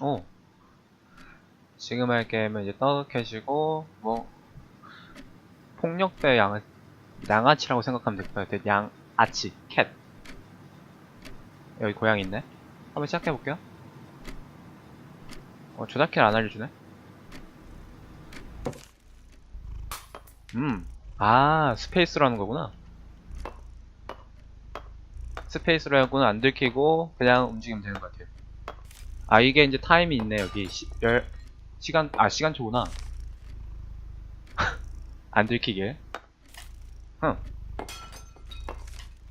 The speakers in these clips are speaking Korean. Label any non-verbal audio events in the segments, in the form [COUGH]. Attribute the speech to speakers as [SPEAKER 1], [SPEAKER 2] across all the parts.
[SPEAKER 1] 오. 지금 할 게임은 이제 떡해지고, 뭐, 폭력배 양, 양아치라고 생각하면 될것 같아요. 양아치, 캣. 여기 고양이 있네. 한번 시작해볼게요. 어, 조작키를 안 알려주네? 음, 아, 스페이스라는 거구나. 스페이스로 하고는 안 들키고, 그냥 움직이면 되는 것 같아요. 아, 이게 이제 타임이 있네, 여기. 시, 열, 시간, 아, 시간 초구나. [LAUGHS] 안 들키게. 흥.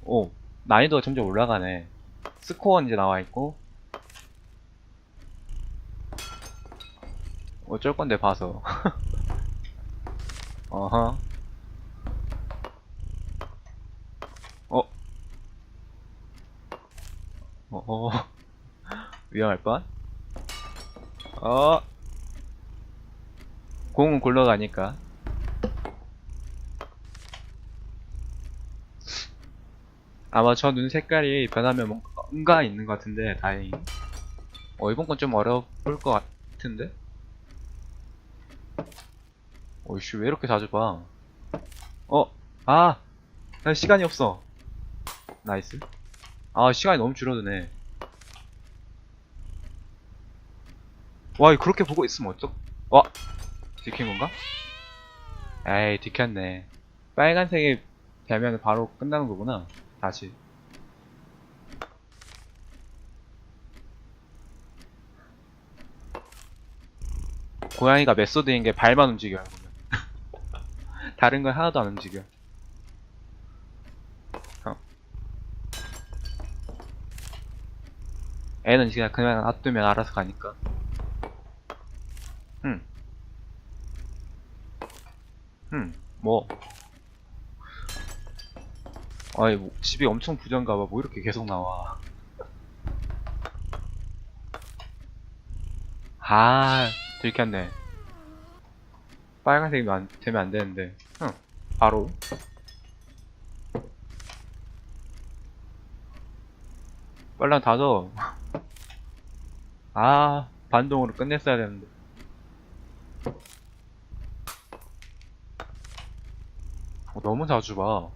[SPEAKER 1] 오, 난이도가 점점 올라가네. 스코어는 이제 나와있고. 어쩔 건데, 봐서. [LAUGHS] 어허. 어. 어허. 위험할 뻔. 어. 공은 굴러가니까. 아마 저 눈 색깔이 변하면 뭔가 있는 것 같은데, 다행히. 어, 이번 건 좀 어려울 것 같은데? 어이씨, 왜 이렇게 자주 봐? 어, 아! 나 시간이 없어. 나이스. 아, 시간이 너무 줄어드네. 와, 그렇게 보고 있으면 어떡, 와! 들킨 건가? 에이, 들켰네. 빨간색이 되면 바로 끝나는 거구나. 다시. 고양이가 메소드인 게 발만 움직여요. [LAUGHS] 다른 건 하나도 안 움직여. 어. 애는 그냥 그냥 놔두면 알아서 가니까. 음. 음, 뭐. 아이, 뭐, 집이 엄청 부자인가 봐. 뭐 이렇게 계속 나와. 아, 들켰네. 빨간색이 안, 되면 안 되는데. 응, 바로. 빨랑 닫어. 아, 반동으로 끝냈어야 되는데. 어, 너무 자주 봐.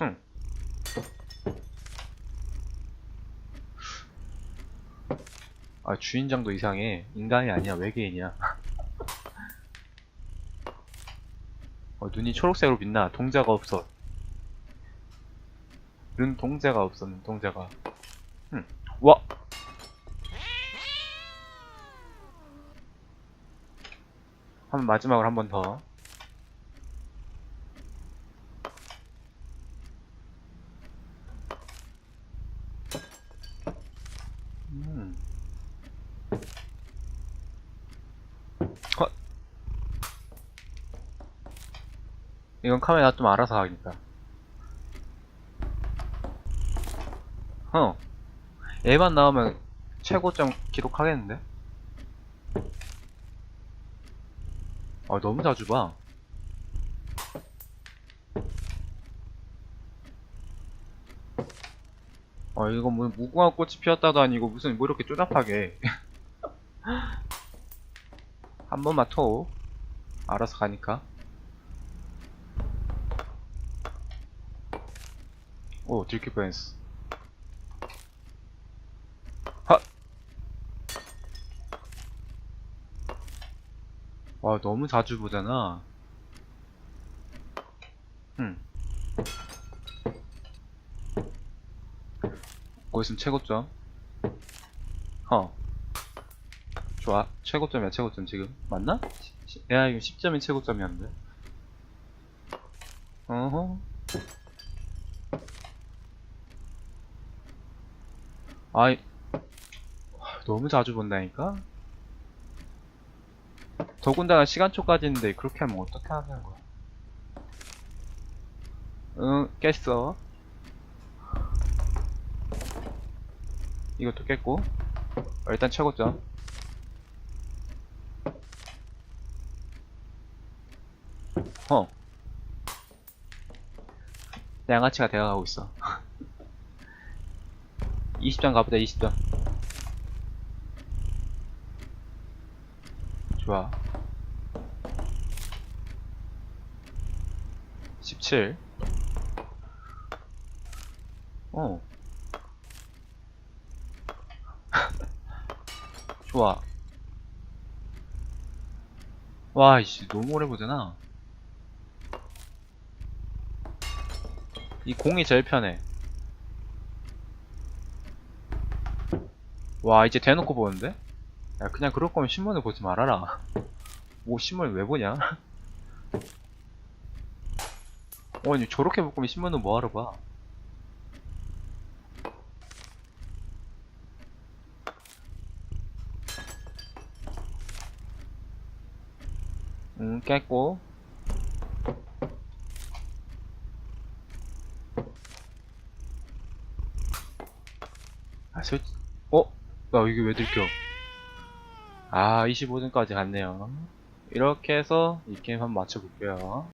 [SPEAKER 1] 응. 아, 주인장도 이상해. 인간이 아니야, 외계인이야. [LAUGHS] 어, 눈이 초록색으로 빛나. 동자가 없어. 눈 동자가 없어, 눈 동자가. 응. 와! 한 마지막으로 한 번 더. 음. 어. 이건 카메라 좀 알아서 하니까. 어. 얘만 나오면 최고점 기록하겠는데? 아, 너무 자주 봐. 아, 이거 뭐, 무궁화 꽃이 피었다도 아니고 무슨 뭐 이렇게 쪼잡하게. [LAUGHS] 한 번만 토. 알아서 가니까. 오, 들킬 뻔했 와, 너무 자주 보잖아. 응. 거기선 최고점. 어. 좋아. 최고점이야, 최고점 지금. 맞나? 야, 이거 10점이 최고점이었는데. 어허. 아이. 너무 자주 본다니까? 더군다나 시간초까지 있는데 그렇게 하면 어떻게 하는 거야? 응, 깼어. 이것도 깼고. 어, 일단 최고점. 어. 양아치가 되어가고 있어. [LAUGHS] 20단 가보자 20단 좋아 17 어. [LAUGHS] 좋아. 와, 이씨, 너무 오래 보잖아. 이 공이 제일 편해. 와, 이제 대놓고 보는데? 야, 그냥 그럴 거면 신문을 보지 말아라. 뭐, 신문을 왜 보냐? [LAUGHS] 어, 아니, 저렇게 볼 거면 신문을 뭐하러 봐? 음, 깼고. 아, 솔, 어? 야, 이게 왜 들켜? 아, 25등까지 갔네요. 이렇게 해서 이 게임 한번 맞춰볼게요.